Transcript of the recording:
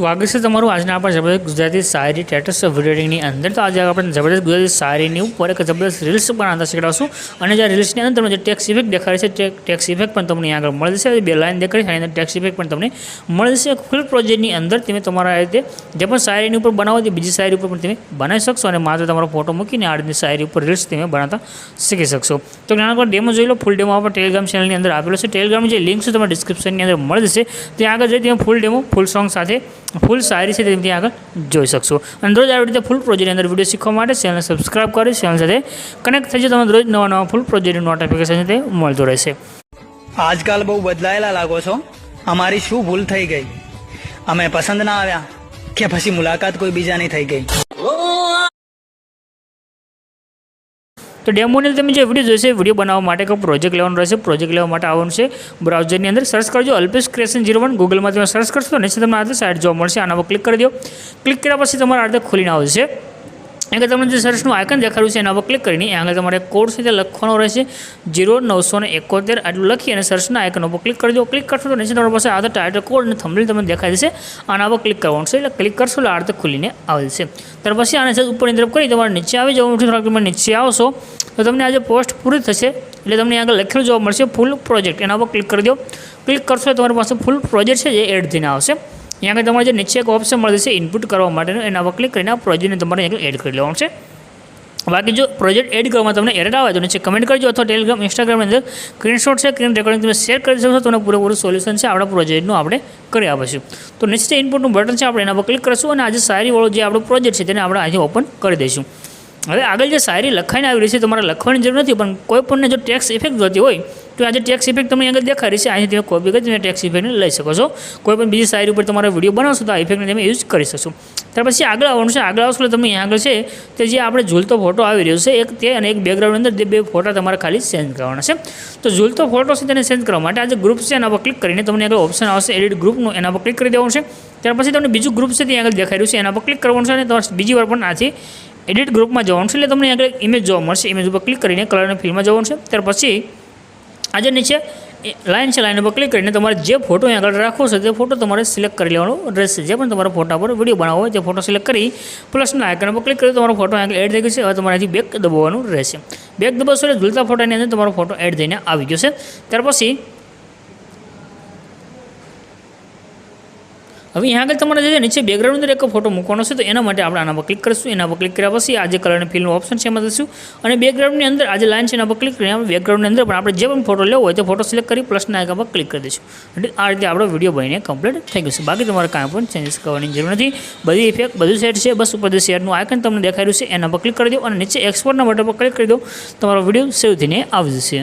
સ્વાગત છે તમારું આજના આપણા જબરદસ્ત ગુજરાતી શાયરી ટેટસ વિડીયોની અંદર. તો આજે આપણે જબરદસ્ત ગુજરાતી શાયરીની ઉપર એક જબરદસ્ત રીલ્સ બનાવતા શીખડાવશું. અને જે રીલ્સની અંદર તમને જે ટેક્સ ઇફેક્ટ દેખાડે છે ટેક્સ ઇફેક્ટ પણ તમને આગળ મળી જશે બે લાઇન દેખાડી છે અંદર ટેક્સ ઇફેક્ટ પણ તમને મળી જશે ફૂલ પ્રોજેક્ટની અંદર તમે તમારા રીતે જે પણ શાયરીની ઉપર બનાવો તે બીજી શાયરી ઉપર પણ તમે બનાવી શકશો અને માત્ર તમારો ફોટો મૂકીને આ રીતની શાયરી ઉપર રીલ્સ તમે બનાવતા શીખી શકશો. તો નાના ડેમો જોઈ લો. ફૂલ ડેમો આપણે ટેલિગ્રામ ચેનલની અંદર આપેલો છે. ટેલિગ્રામની જે લિંક છે, તમારે ડિસ્ક્રિપ્શનની અંદર મળી જશે. ત્યાં આગળ જઈ તમે ફૂલ ડેમો ફૂલ સોંગ સાથે ફૂલ સારી છે તેમથી આગળ જોઈ શકશો. અને રોજ આવી રીતે ફૂલ પ્રોજેક્ટની અંદર વીડિયો શીખવા માટે ચેનલ સબસ્ક્રાઇબ કરી ચેનલ સાથે કનેક્ટ થઈ જાય તમને રોજ નવા નવા ફૂલ પ્રોજેક્ટનું નોટિફિકેશન તે મળતું રહેશે. આજકાલ બહુ બદલાયેલા લાગો છો. અમારી શું ભૂલ થઈ ગઈ? અમે પસંદ ના આવ્યા કે પછી મુલાકાત કોઈ બીજાની થઈ ગઈ. તો ડેમોની તમે જે વીડિયો જોઈશે વીડિયો બનાવવા માટે કોઈ પ્રોજેક્ટ લેવાનો રહેશે. પ્રોજેક્ટ લેવા માટે આવવાનું છે બ્રાઉઝરની અંદર. સર્ચ કરજો અલ્પેશ ક્રિએશન જીરો વન ગૂગલમાં તમે સર્ચ કરશો નીચે તમને આ સાઇટ જોવા મળશે. આના પર ક્લિક કરી દો. ક્લિક કર્યા પછી તમારા આ રીતે ખુલીને આવશે. આગળ તમને જે સર્ચનું આઇકન દેખાડ્યું છે, એના પર ક્લિક કરીને આગળ તમારે કોડ છે લખવાનો રહેશે જીરો નવસો ને એકોતેર આટલું લખી અને સર્ચના આઇકન ઉપર ક્લિક કરી દો ક્લિક કરશો તો નીચે તમારી પાસે આધાર ટાઇટલ કોડ અને થંબનેલ તમને દેખાઈ જશે. આના પર ક્લિક કરવાનું છે એટલે ક્લિક કરશો એટલે આ રીતે ખુલીને જશે ત્યાર પછી આને છે ઉપરની તરફ કરી, તમારે નીચે આવી જવાનું છે. થોડાક તમે નીચે આવશો તો તમને આજે પોસ્ટ પૂરી થશે એટલે તમને આગળ લખેલું જોવા મળશે ફૂલ પ્રોજેક્ટ એના પર ક્લિક કરી દો ક્લિક કરશો તમારી પાસે ફૂલ પ્રોજેક્ટ છે જે એડ થઈને આવશે. અહીંયા આગળ તમારે જે નીચે એક ઓપ્શન મળે છે ઇનપુટ કરવા માટેનું, એના પર ક્લિક કરીને આ પ્રોજેક્ટને તમારે આગળ એડ કરી લેવાનું છે. બાકી જો પ્રોજેક્ટ એડ કરવામાં તમને એરર આવે તો નીચે કમેન્ટ કરજો અથવા ટેલિગ્રામ ઇન્સ્ટાગ્રામની અંદર સ્ક્રીનશોટ છે સ્ક્રીન રેકોર્ડિંગ તમે શેર કરી શકશો તો પૂરેપૂરું સોલ્યુશન છે આપણા પ્રોજેક્ટનું આપણે કરી આપીશું. તો નીચે ઇનપુટનું બટન છે, આપણે એના પર ક્લિક કરશું અને આજે સારીવાળો જે આપણો પ્રોજેક્ટ છે તેને આપણે આજે ઓપન કરી દઈશું. હવે આગળ જે શાયરી લખાઈને આવી રહી છે, તમારે લખવાની જરૂર નથી, પણ કોઈ પણને જો ટેક્સ ઇફેક્ટ જોતી હોય, તો આજે ટેક્સ ઇફેક્ટ તમને આગળ દેખાય છે. અહીંથી તમે કોપી કરી તમે ટેક્સ ઇફેક્ટને લઈ શકો છો. કોઈ પણ બીજી શાયરી ઉપર તમારે વીડિયો બનાવશો, તો આ ઇફેક્ટને તમે યુઝ કરી શકશો. ત્યાર પછી આગળ આવવાનું છે. આગળ આવશો એટલે તમે અહીંયા આગળ છે તે જે આપણે ઝૂલતો ફોટો આવી રહ્યો છે, એક તે અને એક બેકગ્રાઉન્ડ અંદર તે બે ફોટા તમારે ખાલી ચેન્જ કરવાના છે. તો ઝૂલતો ફોટો છે તેને ચેન્જ કરવા માટે આ જે ગ્રુપ છે, એના પર ક્લિક કરીને તમને આગળ ઓપ્શન આવશે એડિટ ગ્રુપનું એના પર ક્લિક કરી દેવાનું છે. ત્યાર પછી તમને બીજું ગ્રુપ છે ત્યાં આગળ દેખાઈ રહ્યું છે, એના પર ક્લિક કરવાનું છે અને તમારે બીજી વાર પણ આથી એડિટ ગ્રુપમાં જવાનું છે, એટલે તમને આગળ ઇમેજ જોવા મળશે. ઇમેજ ઉપર ક્લિક કરીને કલરને ફિલ્મમાં જવાનું છે. ત્યાર પછી આજે નીચે લાઇન છે લાઇન ઉપર ક્લિક કરીને તમારે જે ફોટો અહીં આગળ રાખવો છે, તે ફોટો તમારે સિલેક્ટ કરી લેવાનો રહેશે જે પણ તમારા ફોટા પર વીડિયો બનાવવો હોય, તે ફોટો સિલેક્ટ કરી પ્લસના આઇકન પર ક્લિક કરી તમારો ફોટો આગળ એડ થઈ ગયો છે. હવે તમારે અહીંથી બેક દબાવવાનું રહેશે. બેક દબાવશો એટલે ઝૂલતા ફોટાની અંદર તમારો ફોટો એડ થઈને આવી ગયો છે. ત્યાર પછી હવે અહીંયા આગળ તમારે જે નીચે બેકગ્રાઉન્ડ અંદર એક ફોટો મૂકવાનો છે, તો એના માટે આપણે આના પર ક્લિક કરીશું. એના પર ક્લિક કર્યા પછી આ જે કલરની ફિલ્મનું ઓપ્શન છે, એમાં જશું અને બેકગ્રાઉન્ડની અંદર આ જે લાઇન છે, એના પર ક્લિક કરીને આપણે બેકગ્રાઉન્ડની અંદર પણ આપણે જે પણ ફોટો લેવો હોય તો ફોટો સિલેક્ટ કરી પ્લસના આઇકન પર ક્લિક કરી દઈશું. એટલે આ રીતે આપણો વીડિયો બનીને કમ્પ્લીટ થઈ ગયું છે. બાકી તમારે કાંઈ પણ ચેન્જીસ કરવાની જરૂર નથી. બધી ઇફેક્ટ બધું સેટ છે. બસ ઉપર જે શેરનું આઇકન તમને દેખાઈ રહ્યું છે, એના પર ક્લિક કરી દો અને નીચે એક્સપોર્ટના બટન પર ક્લિક કરી દો. તમારો વીડિયો સેવ થઈને આવી જશે.